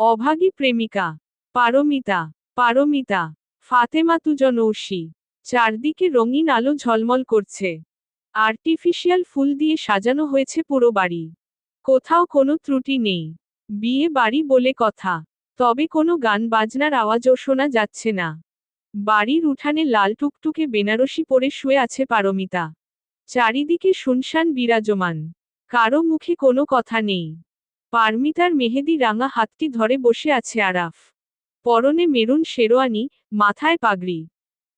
অভাগী প্রেমিকা, পারমিতা পারমিতা, ফাতেমা তুজন ঐশী চারদিকে রঙিন আলো ঝলমল করছে। আর্টিফিশিয়াল ফুল দিয়ে সাজানো হয়েছে পুরো বাড়ি। কোথাও কোনো ত্রুটি নেই। বিয়ে বাড়ি বলে কথা। তবে কোনো গান বাজনার আওয়াজও শোনা যাচ্ছে না। বাড়ির উঠানে লাল টুকটুকে বেনারসি পরে শুয়ে আছে পারমিতা। চারিদিকে শুনশান বিরাজমান। কারও মুখে কোনো কথা নেই। পারমিতার মেহেদি রাঙা হাতটি ধরে বসে আছে আরাফ। পরনে মেরুন শেরোয়ানি মাথায় পাগড়ি।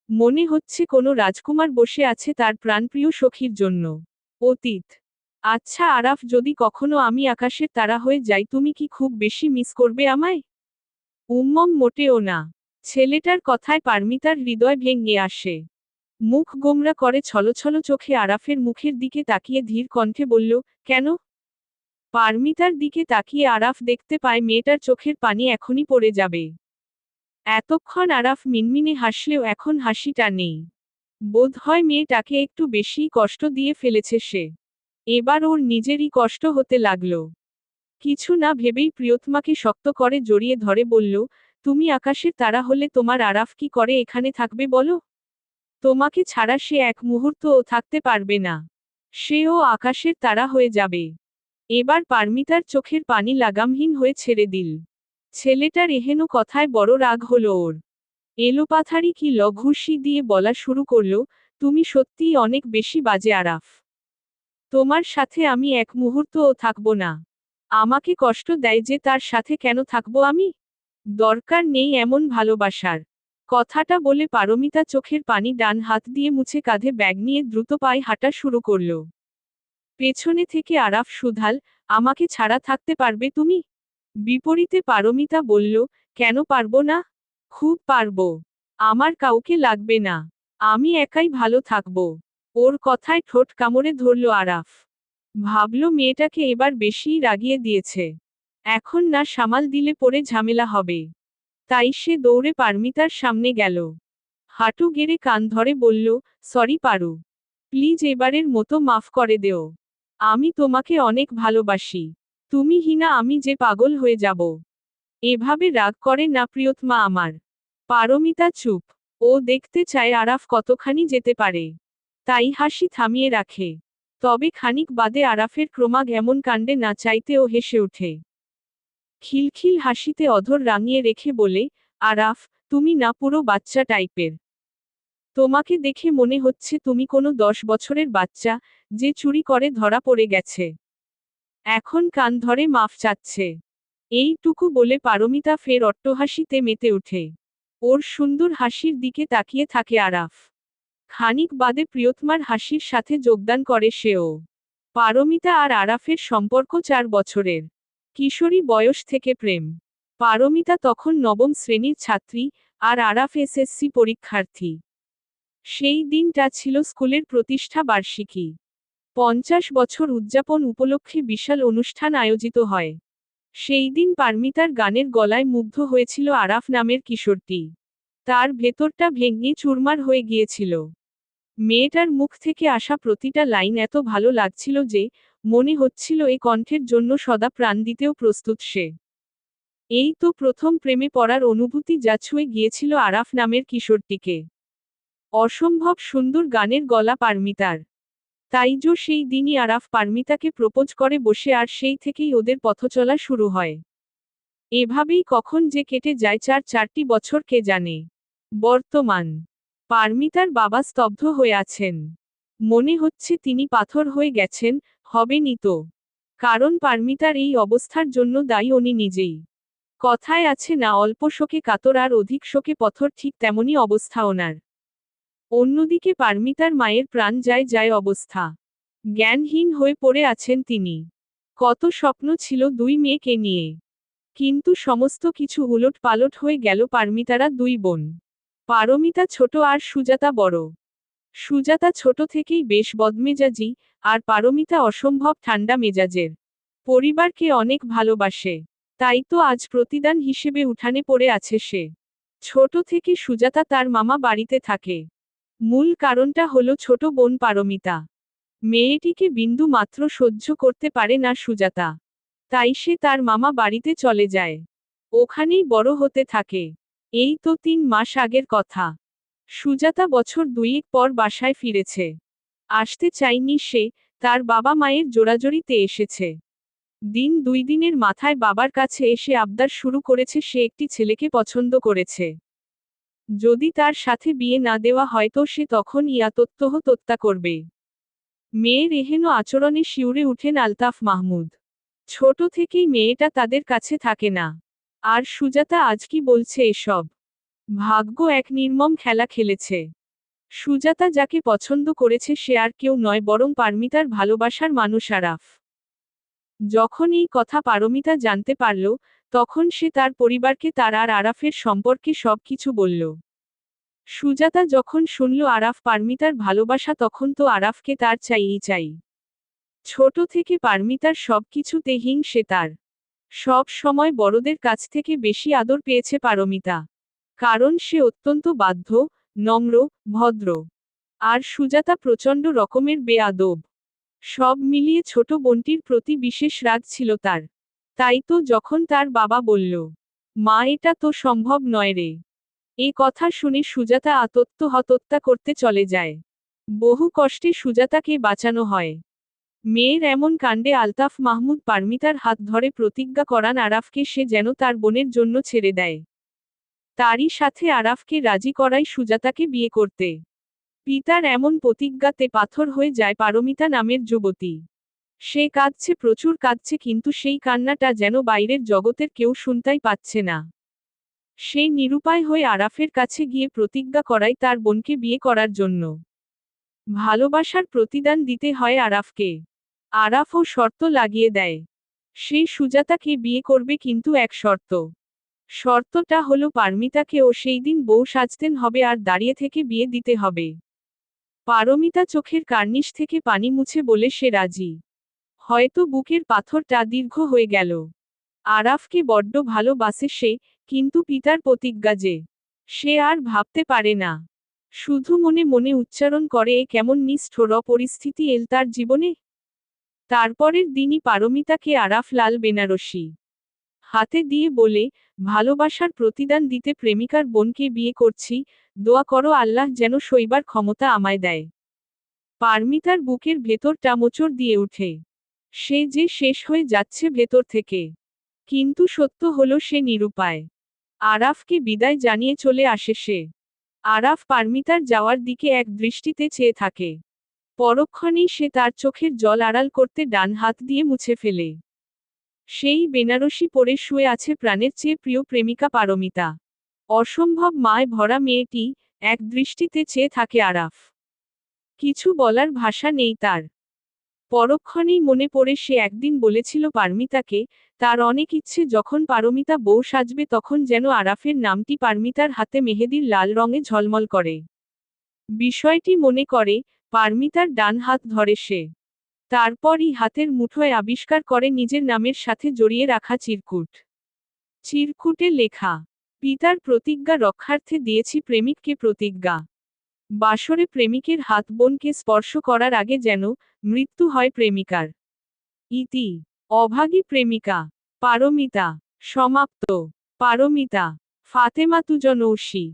মনে হচ্ছে কোনো রাজকুমার বসে আছে তার প্রাণপ্রিয় সখীর জন্য। অতীত। আচ্ছা আরাফ, যদি কখনো আমি আকাশের তারা হয়ে যাই, তুমি কি খুব বেশি মিস করবে আমায়? উম্মম মোটেও না। ছেলেটার কথায় পারমিতার হৃদয় ভেঙে আসে। মুখ গোমরা করে ছলছল চোখে আরাফের মুখের দিকে তাকিয়ে ধীর কণ্ঠে বলল, কেন? পারমিতার দিকে তাকিয়ে আরাফ দেখতে পায় মেয়েটার চোখের পানি এখনই পড়ে যাবে। এতক্ষণ আরাফ মিনমিনে হাসলেও এখন হাসিটা নেই। বোধ হয় মেয়েটাকে একটু বেশিই কষ্ট দিয়ে ফেলেছে সে। এবার ওর নিজেরই কষ্ট হতে লাগল। কিছু না ভেবেই প্রিয়তমাকে শক্ত করে জড়িয়ে ধরে বলল, তুমি আকাশের তারা হলে তোমার আরাফ কি করে এখানে থাকবে বলো? তোমাকে ছাড়া সে এক মুহূর্তও থাকতে পারবে না। সেও আকাশের তারা হয়ে যাবে। এবার পারমিতার চোখের পানি লাগামহীন হয়ে ছেড়ে দিল। ছেলেটার এহেন কথায় বড় রাগ হলো ওর। এলোপাথারি কি লঘুষি দিয়ে বলা শুরু করল, তুমি সত্যিই অনেক বেশি বাজে আরাফ। তোমার সাথে আমি এক মুহূর্তও থাকব না। আমাকে কষ্ট দেয় যে তার সাথে কেন থাকব আমি? দরকার নেই এমন ভালোবাসার। কথাটা বলে পারমিতা চোখের পানি ডান হাত দিয়ে মুছে কাঁধে ব্যাগ নিয়ে দ্রুত পায়ে হাঁটা শুরু করল। পেছনে থেকে আরাফ, সুধাল, আমাকে ছাড়া থাকতে পারবে তুমি? বিপরীতে পারমিতা বলল, কেন পারব না? খুব পারব। আমার কাউকে লাগবে না। আমি একাই ভালো থাকব। ওর কথায় ঠোঁট কামড়ে ধরল আরাফ। ভাবল মেয়েটাকে এবার বেশিই রাগিয়ে দিয়েছে। এখন না সামাল দিলে পরে ঝামেলা হবে। তাই সে দৌড়ে পারমিতার সামনে গেল। হাঁটু গেড়ে কান ধরে বলল, সরি পারু। প্লিজ এবারের মতো মাফ করে দেও। আমি তোমাকে অনেক ভালোবাসি। তুমি হিনা, আমি যে পাগল হয়ে যাব। এভাবে রাগ করে না প্রিয়তমা আমার। পারমিতা চুপ। ও দেখতে চায় আরাফ কতখানি যেতে পারে। তাই হাসি থামিয়ে রাখে। তবে খানিক বাদে আরাফের ক্রমাগ এমন কাণ্ডে না চাইতেও হেসে ওঠে। খিলখিল হাসিতে অধর রাঙিয়ে রেখে বলে, আরাফ, তুমি না পুরো বাচ্চা টাইপের তোমাকে দেখে মনে হচ্ছে তুমি কোনো দশ বছরের বাচ্চা যে চুরি করে ধরা পড়ে গেছে। এখন কান ধরে মাফ চাচ্ছে। এইটুকু বলে পারমিতা ফের অট্টহাসিতে মেতে ওঠে। ওর সুন্দর হাসির দিকে তাকিয়ে থাকে আরাফ। খানিক বাদে প্রিয়তমার হাসির সাথে যোগদান করে সেও। পারমিতা আর আরাফের সম্পর্ক চার বছরের। কিশোরী বয়স থেকে প্রেম। পারমিতা তখন নবম শ্রেণির ছাত্রী আর আরাফ এসএসসি পরীক্ষার্থী। সেই দিনটা ছিল স্কুলের প্রতিষ্ঠা বার্ষিকী। পঞ্চাশ বছর উদযাপন উপলক্ষে বিশাল অনুষ্ঠান আয়োজিত হয়। সেই দিন পারমিতার গানের গলায় মুগ্ধ হয়েছিল আরাফ নামের কিশোরটি। তার ভেতরটা ভেঙে চুরমার হয়ে গিয়েছিল। মেয়েটার মুখ থেকে আসা প্রতিটা লাইন এত ভালো লাগছিল যে, মনে হচ্ছিল এ কণ্ঠের জন্য সদা প্রাণ দিতেও প্রস্তুত সে। এই তো প্রথম প্রেমে পড়ার অনুভূতি যা ছুঁয়ে গিয়েছিল আরাফ নামের কিশোরটিকে। অসম্ভব সুন্দর গানের গলা পারমিতার। তাইজো সেই দিনই আরাফ পারমিতাকে প্রপোজ করে বসে আর সেই থেকেই ওদের পথচলা শুরু হয়। এভাবেই কখন যে কেটে যায় চার চারটি বছর কে জানে। বর্তমান। পারমিতার বাবা স্তব্ধ হয়ে আছেন। মনে হচ্ছে তিনি পাথর হয়ে গেছেন হবেনি তো। কারণ পারমিতার এই অবস্থার জন্য দায়ী উনি নিজেই। কথায় আছে না, অল্প শোকে কাতর আর অধিক শোকে পথর ঠিক তেমনই অবস্থা ওনার। অন্যদিকে পারমিতার মায়ের প্রাণ যায় যায় অবস্থা। জ্ঞানহীন হয়ে পড়ে আছেন তিনি। কত স্বপ্ন ছিল দুই মেয়েকে নিয়ে। কিন্তু সমস্ত কিছু উলট পালট হয়ে গেল পারমিতারা দুই বোন। পারমিতা ছোট আর সুজাতা বড়। সুজাতা ছোট থেকেই বেশ বদমেজাজি আর পারমিতা অসম্ভব ঠান্ডা মেজাজের। পরিবারকে অনেক ভালোবাসে। তাই তো আজ প্রতিদান হিসেবে উঠানে পড়ে আছে সে। ছোট থেকে সুজাতা তার মামা বাড়িতে থাকে। মূল কারণটা হল ছোট বোন পারমিতা। মেয়েটিকে বিন্দু মাত্র সহ্য করতে পারে না সুজাতা। তাই সে তার মামা বাড়িতে চলে যায়। ওখানেই বড় হতে থাকে। এই তো তিন মাস আগের কথা। সুজাতা বছর দুয়েক পর বাসায় ফিরেছে। আসতে চাইনি সে, তার বাবা মায়ের জোরাজোরিতে এসেছে। দিন দুই দিনের মাথায় বাবার কাছে এসে আবদার শুরু করেছে সে একটি ছেলেকে পছন্দ করেছে। যদি তার সাথে বিয়ে না দেওয়া হয় তো সে তখন ইয়াতত্ত্বহ তত্তা করবে। মেয়ের এহেন আচরণে শিউরে উঠেন আলতাফ মাহমুদ। ছোট থেকেই মেয়েটা তাদের কাছে থাকে না। আর সুজাতা আজ কি বলছে এসব? ভাগ্য এক নির্মম খেলা খেলেছে। সুজাতা যাকে পছন্দ করেছে সে আর কেউ নয়, বরং পারমিতার ভালোবাসার মানুষ আরাফ। যখন এই কথা পারমিতা জানতে পারল তখন সে তার পরিবারকে তার আর আরাফের সম্পর্কে সবকিছু বলল। সুজাতা যখন শুনল আরাফ পারমিতার ভালোবাসা, তখন তো আরাফকে তার চাইই চাই। ছোট থেকে পারমিতার সবকিছুতে হিং সে তার। সব সময় বড়দের কাছ থেকে বেশি আদর পেয়েছে পারমিতা। কারণ সে অত্যন্ত বাধ্য, নম্র, ভদ্র। আর সুজাতা প্রচণ্ড রকমের বেআদব। সব মিলিয়ে ছোট বোনটির প্রতি বিশেষ রাগ ছিল তার। তাই তো যখন তার বাবা বলল, মা, এটা তো সম্ভব নয় রে। এ কথা শুনে সুজাতা আতত্ত হতত্যা করতে চলে যায়। বহু কষ্টে সুজাতাকে বাঁচানো হয়। মেয়ের এমন কাণ্ডে আলতাফ মাহমুদ পারমিতার হাত ধরে প্রতিজ্ঞা করান আরাফকে সে যেন তার বোনের জন্য ছেড়ে দেয়। তারই সাথে আরাফকে রাজি করাই সুজাতাকে বিয়ে করতে। পিতার এমন প্রতিজ্ঞাতে পাথর হয়ে যায় পারমিতা নামের যুবতী। সে কাঁদছে, প্রচুর কাঁদছে, কিন্তু সেই কান্নাটা যেন বাইরের জগতের কেউ শুনতাই পাচ্ছে না। সেই নিরুপায় হয়ে আরাফের কাছে গিয়ে প্রতিজ্ঞা করাই তার বোনকে বিয়ে করার জন্য। ভালোবাসার প্রতিদান দিতে হয় আরাফকে। আরাফও শর্ত লাগিয়ে দেয়। সে সুজাতাকে বিয়ে করবে কিন্তু এক শর্ত। শর্তটা হলো পারমিতাকেও সেই দিন বউ সাজতেন হবে আর দাঁড়িয়ে থেকে বিয়ে দিতে হবে। পারমিতা চোখের কার্নিশ থেকে পানি মুছে বলে সে রাজি। হয়তো বুকের পাথরটা দীর্ঘ হয়ে গেল। আরাফকে বড্ড ভালোবাসে সে, কিন্তু পিতার প্রতিজ্ঞা যে, সে আর ভাবতে পারে না। শুধু মনে মনে উচ্চারণ করে কেমন নিষ্ঠুর পরিস্থিতি এল তার জীবনে? তারপরের দিনই পারমিতাকে আরাফ লাল বেনারসি হাতে দিয়ে বলে, ভালোবাসার প্রতিদান দিতে প্রেমিকার বোনকে বিয়ে করছি, দোয়া করো আল্লাহ যেন শৈবার ক্ষমতা আমায় দেয়। পারমিতার বুকের ভেতরটা মোচড় দিয়ে উঠে সে যে শেষ হয়ে যাচ্ছে ভেতর থেকে। কিন্তু সত্য হলো সে নিরুপায়। আরাফকে বিদায় জানিয়ে চলে আসে সে। আরাফ পারমিতার যাওয়ার দিকে এক দৃষ্টিতে চেয়ে থাকে। পরক্ষণেই সে তার চোখের জল আড়াল করতে ডান হাত দিয়ে মুছে ফেলে। সেই বেনারসি পরে শুয়ে আছে প্রাণের চেয়ে প্রিয় প্রেমিকা পারমিতা। অসম্ভব মায় ভরা মেয়েটি এক দৃষ্টিতে চেয়ে থাকে আরাফ। কিছু বলার ভাষা নেই তার। পরক্ষণেই মনে পড়ে সে একদিন বলেছিল পারমিতাকে, তার অনেক ইচ্ছে যখন পারমিতা বউ সাজবে তখন যেন আরাফের নামটি পারমিতার হাতে মেহেদির লাল রঙে ঝলমল করে। বিষয়টি মনে করে, পারমিতার ডান হাত ধরে সে। তারপরই হাতের মুঠোয় আবিষ্কার করে নিজের নামের সাথে জড়িয়ে রাখা চিরকুট। চিরকুটে লেখা, পিতার প্রতিজ্ঞা রক্ষার্থে দিয়েছি প্রেমিককে প্রতিজ্ঞা। বাসরে প্রেমিকের হাত বোনকে স্পর্শ করার আগে যেন মৃত্যু হয় প্রেমিকার। ইতি, অভাগী প্রেমিকা, পারমিতা, সমাপ্ত, পারমিতা ফাতেমা তুজনৌসি